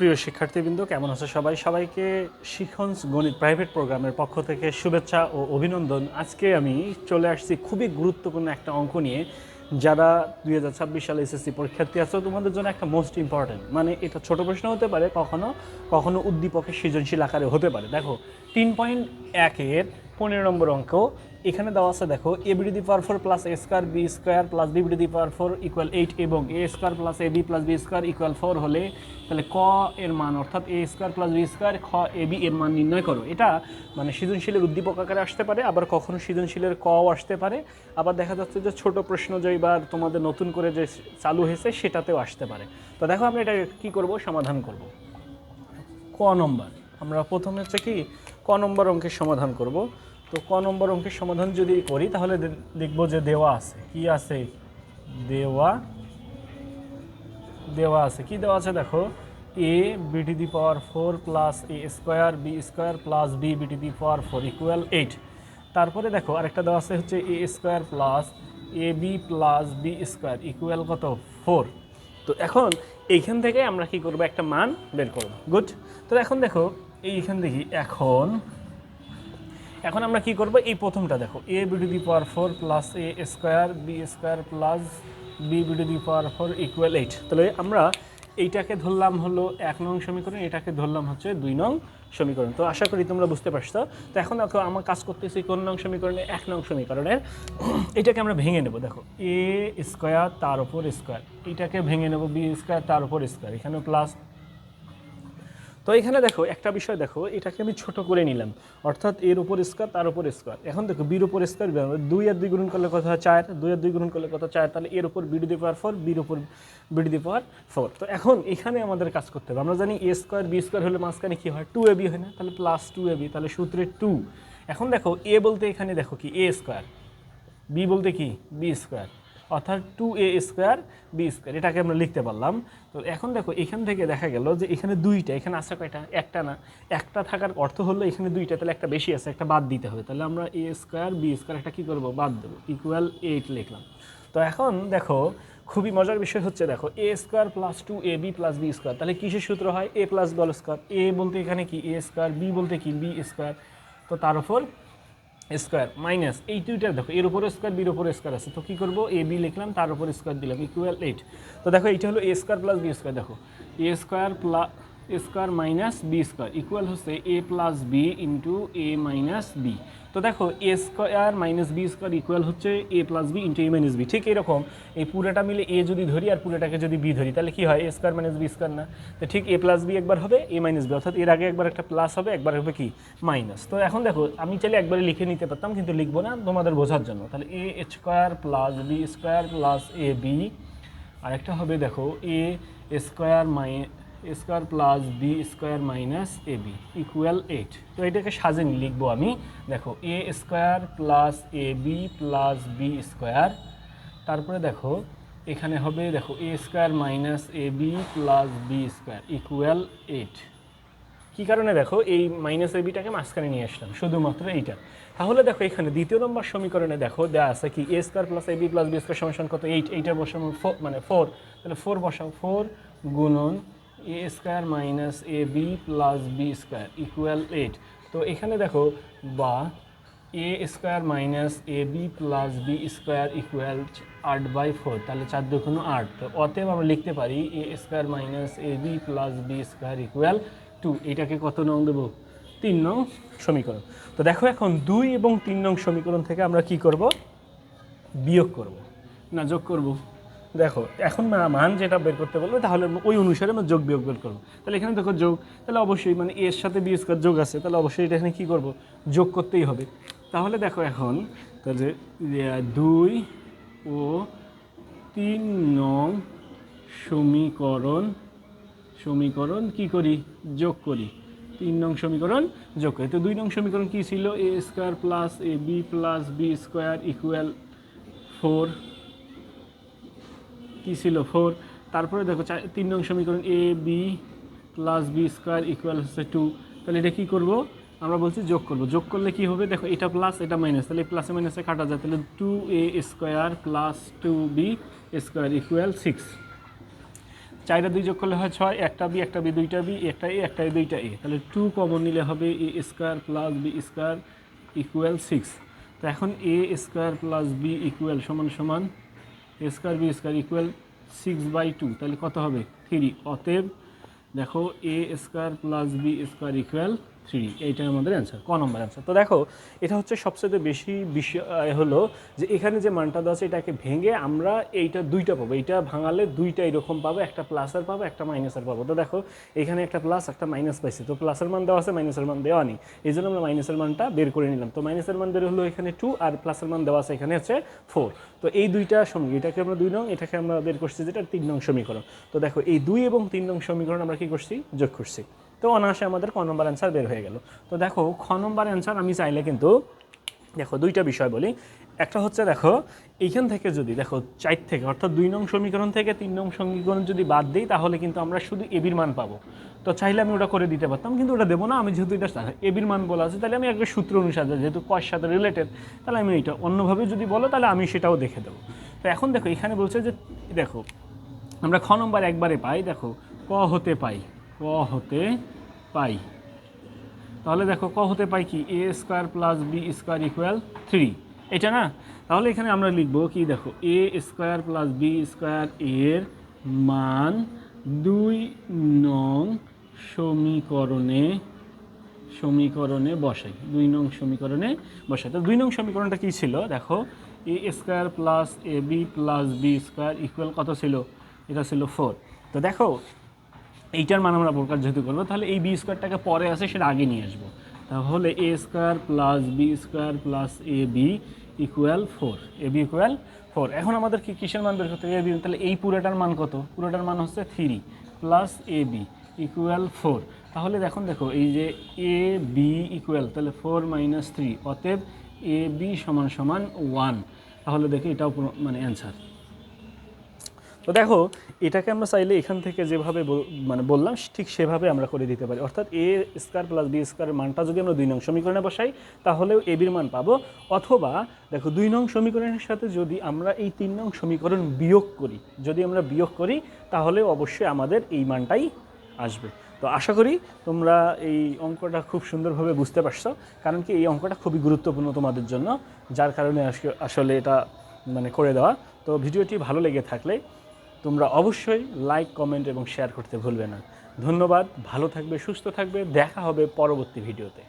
প্রিয় শিক্ষার্থীবৃন্দ, কেমন আছে সবাই? সবাইকে শিখন গণিত প্রাইভেট প্রোগ্রামের পক্ষ থেকে শুভেচ্ছা ও অভিনন্দন। আজকে আমি চলে আসছি খুবই গুরুত্বপূর্ণ একটা অঙ্ক নিয়ে। যারা দুই হাজার ছাব্বিশ সালে এসএসসি পরীক্ষার্থী আছো, তোমাদের জন্য একটা মোস্ট ইম্পর্টেন্ট মানে এটা ছোট প্রশ্ন হতে পারে, কখনো কখনো উদ্দীপকের সৃজনশীল আকারে হতে পারে। দেখো, তিন পয়েন্ট একের পনেরো নম্বর অঙ্ক। এখানে দেওয়া আছে, দেখো a to the power four plus a square b square plus b to the power four equal eight এবং a square plus a b plus b square equal four হলে তাহলে ক এর মান, অর্থাৎ a square plus b square খ A B এর মান নির্ণয় করো। এটা মানে সৃজনশীলের উদ্দীপক আকারে আসতে পারে, আবার কখনো সৃজনশীলের কও আসতে পারে। আবার দেখা যাচ্ছে যে ছোট প্রশ্ন যে এবার তোমাদের নতুন করে যে চালু হয়েছে, সেটাতেও আসতে পারে। তো দেখো আমরা এটা কী করব, সমাধান করব। ক নম্বর, আমরা প্রথমে হচ্ছে কি, ক নম্বর অঙ্কের সমাধান করব। তো ক নম্বর অঙ্কের সমাধান যদি করি, তাহলে দেখব যে দেওয়া আছে। কি আছে? দেওয়া দেওয়া আছে। কি দেওয়া আছে দেখো? A to the power four plus a square b square plus b to the power four equal eight তারপরে দেখো, আরেকটা দেওয়া আছে হচ্ছে a square plus a b plus b square equal কত? ফোর তো এখন এইখান থেকে আমরা কি করব? একটা মান বের করব। গুড তো এখন দেখো, এইখান দেখি, এখন এখন আমরা কি করব? এই প্রথমটা দেখো। A the power four plus a square b square plus b to the power four equal eight তাহলে আমরা এইটাকে ধরলাম হলো এক নং সমীকরণ, এটাকে ধরলাম হচ্ছে দুই নং সমীকরণ। তো আশা করি তোমরা বুঝতে পারছ। তো এখন দেখো, আমার কাজ করতেছি কোন নং সমীকরণে? এক নং সমীকরণের। এটাকে আমরা ভেঙে নেব। দেখো এ স্কোয়ার তার উপর স্কোয়ার এটাকে ভেঙে নেব বি স্কোয়ার তার উপর স্কোয়ার এখানে প্লাস তো এখানে দেখো, একটা বিষয় দেখো, এটাকে আমি ছোট করে নিলাম। অর্থাৎ এর উপর স্কোয়ার, তার উপর স্কোয়ার। এখন দেখো, বির উপর স্কোয়ার দুই আর দুই গুণ করলে কত হয়? চার। দুই আর দুই গুণ করলে কত? চার। তাহলে এর উপর বিডি পাওয়ার ফোর, বির উপর বিডি পাওয়ার ফোর। তো এখন এখানে আমাদের কাজ করতে হবে। আমরা জানি এ স্কোয়ার, বি স্কোয়ার হলে মাঝখানে কী হয়? টু এ বি হয় না? তাহলে প্লাস টু এ বি তাহলে সূত্রে টু এখন দেখো, এ বলতে এখানে দেখো কি? এ স্কোয়ার। বি বলতে কি? B square. অর্থাৎ two a square b square এটাকে আমরা লিখতে পারলাম। তো এখন দেখো, এখান থেকে দেখা গেল যে এখানে দুইটা, এখানে আছে কয়টা? একটা না। একটা থাকার অর্থ হলো এখানে দুইটা, তাহলে একটা বেশি আছে, একটা বাদ দিতে হবে। তাহলে আমরা এ স্কোয়ার বি স্কোয়ার একটা কী করব? বাদ দেবো। ইকুয়াল এইট লিখলাম। তো এখন দেখো, খুবই মজার বিষয় হচ্ছে দেখো a square plus two a b plus b square তাহলে কিসের সূত্র হয়? এ প্লাস বল স্কোয়ার এ বলতে এখানে কি? এ স্কোয়ার বি বলতে কি? বি স্কোয়ার তো তার উপর স্কোয়ার মাইনাস এই দুইটা দেখো, এর উপর স্কোয়ার বির উপর স্কোয়ার আছে। তো কী করব? এ বি লিখলাম, তার উপরে স্কোয়ার দিলাম ইকুয়াল এইট তো দেখো, এইটা হলো a square plus b square দেখো। A square plus square minus b square equal হচ্ছে a plus b into a minus b তো দেখো a square minus b square equal হচ্ছে a plus b into a minus b ঠিক এরকম, এই পুরোটা মিলে এ যদি ধরি আর পুরোটাকে যদি বি ধরি, তাহলে কি হয়? A square minus b square না। তো ঠিক এ প্লাস বি একবার হবে এ মাইনাস বি অর্থাৎ এর আগে একবার একটা প্লাস হবে, একবার হবে কি? মাইনাস তো এখন দেখো, আমি চাইলে একবারে লিখে নিতে পারতাম, কিন্তু লিখব না, তোমাদের বোঝার জন্য। তাহলে a square plus b square plus a b আরেকটা হবে, দেখো a square my square plus b square minus a b equal eight. তো এটাকে সাজেনি লিখব আমি। দেখো, a square plus a b plus b square. তারপরে দেখো, এখানে হবে, দেখো, a square minus a b plus b square equal eight. কী কারণে দেখো, এই মাইনাস এ বিটাকে মাঝখানে নিয়ে আসলাম, শুধুমাত্র এইটা। তাহলে দেখো, এখানে দ্বিতীয় নম্বর সমীকরণে দেখো দেওয়া আছে কি, a square plus a b plus b square সমান কত? এইট এইটার ফোর মানে ফোর তাহলে ফোর বসাও ফোর গুণন a square minus a b plus b square equal eight তো এখানে দেখো, বা a square minus a b plus b square equal আট বাই ফোর তাহলে চার দুগুণ আট। তো অতএব আমরা লিখতে পারি a square minus a b plus b square equal two এটাকে কত নং দেবো? তিন নং সমীকরণ। তো দেখো এখন দুই এবং তিন নং সমীকরণ থেকে আমরা কি করব? বিয়োগ করব। না, যোগ করব। দেখো, এখন মান যেটা বের করতে বলবে তাহলে ওই অনুসারে আমরা যোগ বিয়োগ বের করব। তাহলে এখানে দেখো যোগ, তাহলে অবশ্যই মানে এর সাথে বি স্কোয়ার যোগ আছে, তাহলে অবশ্যই এটা এখানে কী করব? যোগ করতেই হবে। তাহলে দেখো এখন, তাহলে দুই ও তিন নং সমীকরণ সমীকরণ কি করি? যোগ করি। তিন নং সমীকরণ যোগ করি। তো দুই নং সমীকরণ কী ছিল? A square plus a b plus b square equal four কী ছিল? ফোর। তারপরে দেখো তিন নং সমীকরণ a b plus b square equal হচ্ছে টু তাহলে এটা কী করব? আমরা বলছি যোগ করব। যোগ করলে কি হবে? দেখো, এটা প্লাস এটা মাইনাস তাহলে প্লাসে মাইনাসে কাটা যায়। তাহলে two a square plus two b square equal six চারটা দুই যোগ করলে হয় ছয়। একটা বি একটা বি দুইটা বি একটা এ একটা এ দুইটা এ তাহলে টু কমন নিলে হবে a square plus b square equal six তো এখন a square plus b equal সমান সমান a square b square equal six by two তাহলে কত হবে? থ্রি অতএব দেখো a square plus b square equal three এইটাই আমাদের অ্যান্সার ক নম্বর অ্যান্সার তো দেখো, এটা হচ্ছে সবচেয়ে বেশি বিষয় হলো যে এখানে যে মানটা দেওয়া আছে, এটাকে ভেঙে আমরা এইটা দুইটা পাবো। এইটা ভাঙালে দুইটা এরকম পাবো, একটা প্লাসের পাবো, একটা মাইনাসের পাবো। তো দেখো, এখানে একটা প্লাস একটা মাইনাস পাইছি। তো প্লাসের মান দেওয়া আছে মাইনাসের মান দেওয়া নেই। এই জন্য আমরা মাইনাসের মানটা বের করে নিলাম। তো মাইনাসের মান বের হলো এখানে টু আর প্লাসের মান দেওয়া আছে এখানে হচ্ছে ফোর তো এই দুইটা সমীকরণ, এটাকে আমরা দুই নং, এটাকে আমরা বের করছি যেটা তিন নং সমীকরণ। তো দেখো, এই দুই এবং তিন নং সমীকরণ আমরা কি করছি? যোগ করছি। তো অনায়াসে আমাদের ক নম্বর অ্যান্সার বের হয়ে গেল। তো দেখো, খ নম্বর অ্যান্সার আমি চাইলে কিন্তু দেখো দুইটা বিষয় বলি। একটা হচ্ছে দেখো, এইখান থেকে যদি দেখো চার থেকে, অর্থাৎ দুই নং সমীকরণ থেকে তিন নং সমীকরণ যদি বাদ দিই, তাহলে কিন্তু আমরা শুধু এবির মান পাবো। তো চাইলে আমি ওটা করে দিতে পারতাম, কিন্তু ওটা দেবো না, আমি যেহেতু এটা এবির মান বলা আছে, তাহলে আমি একটা সূত্র অনুসারে, যেহেতু কয়ের সাথে রিলেটেড তাহলে আমি এটা অন্যভাবে যদি বলো, তাহলে আমি সেটাও দেখে দেবো। তো এখন দেখো, এখানে বলছে যে, দেখো, আমরা খ নম্বর একবারে পাই, দেখো, ক হতে পাই। ক হতে পাই। তাহলে দেখো ক হতে পাই কি? A square plus b square equal three এটা না? তাহলে এখানে আমরা লিখব কি দেখো? A square plus b square এর মান দুই নং সমীকরণে সমীকরণে বসাই। দুই নং সমীকরণে বসাই। তো দুই নং সমীকরণটা কী ছিল? দেখো a square plus a b plus b square equal কত ছিল? এটা ছিল ফোর তো দেখো এইটার মান আমরা প্রকার যেহেতু করব, তাহলে এই বি স্কোয়ারটাকে পরে আসে সেটা আগে নিয়ে আসব। তাহলে a square plus b square plus a b equal four a b equal four এখন আমাদের কি কিসের মান বের করতে হবে? এ বি তাহলে এই পুরোটার মান কত? পুরোটার মান হচ্ছে three plus a b equal four তাহলে দেখুন, দেখো, এই যে এ বি ইকুয়াল তাহলে ফোর মাইনাস থ্রি অতএব এ বি সমান সমান ওয়ান তাহলে দেখো এটাও মানে অ্যান্সার তো দেখো, এটাকে আমরা চাইলে এখান থেকে যেভাবে মানে বললাম ঠিক সেভাবে আমরা করে দিতে পারি। অর্থাৎ এ স্কোয়ার প্লাস বি স্কোয়ারের মানটা যদি আমরা দুই নং সমীকরণে বসাই, তাহলেও এ বির মান পাবো। অথবা, দেখো, দুই নং সমীকরণের সাথে যদি আমরা এই তিন নং সমীকরণ বিয়োগ করি, যদি আমরা বিয়োগ করি, তাহলে অবশ্যই আমাদের এই মানটাই আসবে। তো আশা করি তোমরা এই অঙ্কটা খুব সুন্দরভাবে বুঝতে পারছ, কারণ কি এই অঙ্কটা খুবই গুরুত্বপূর্ণ তোমাদের জন্য, যার কারণে আসলে এটা মানে করে দেওয়া। তো ভিডিওটি ভালো লেগে থাকলে তোমরা অবশ্যই লাইক কমেন্ট এবং শেয়ার করতে ভুলবে না। ধন্যবাদ, ভালো থাকবে, সুস্থ থাকবে, দেখা হবে পরবর্তী ভিডিওতে